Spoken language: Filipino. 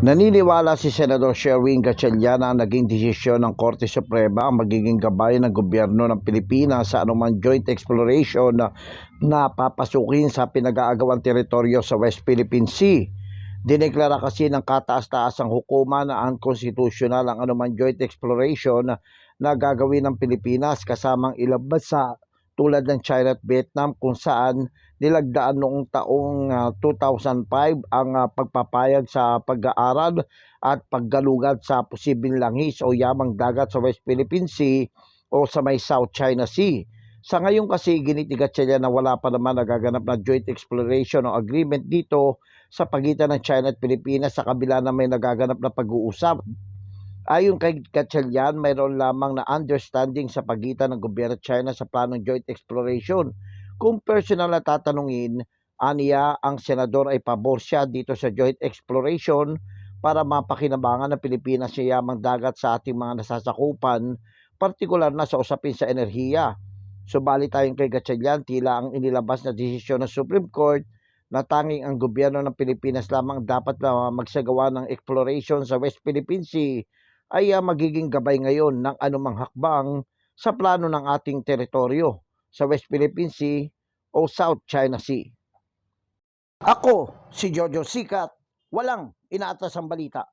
Naniniwala si Senador Sherwin Gatchalian na naging desisyon ng Korte Suprema ang magiging gabay ng gobyerno ng Pilipinas sa anumang joint exploration na, na papasukin sa pinag-aagawang teritoryo sa West Philippine Sea. Dineklara kasi ng kataas-taasang hukuma na unconstitutional ang anumang joint exploration na gagawin ng Pilipinas kasamang ilang bansa tulad ng China at Vietnam kung saan nilagdaan noong taong ah, 2005 ang ah, pagpapayag sa pag-aaral at paggalugad sa posibleng langis o yamang dagat sa West Philippine Sea o sa may South China Sea. Sa ngayon kasi ginitigat siya na wala pa naman nagaganap na joint exploration o agreement dito sa pagitan ng China at Pilipinas sa kabila na may nagaganap na pag-uusap Ayon kay Gatchalian, mayroon lamang na understanding sa pagitan ng gobyerno China sa planong joint exploration. Kung personal na tatanungin, aniya ang senador ay pabor siya dito sa joint exploration para mapakinabangan ng Pilipinas sa yamang dagat sa ating mga nasasakupan, partikular na sa usapin sa enerhiya. Subalit ayon kay Gatchalian, tila ang inilabas na desisyon ng Supreme Court na tanging ang gobyerno ng Pilipinas lamang dapat magsagawa ng exploration sa West Philippine Sea ay ah, magiging gabay ngayon ng anumang hakbang sa plano ng ating teritoryo sa West Philippine Sea o South China Sea. Ako, si Jojo Sikat, walang inaatas ang balita.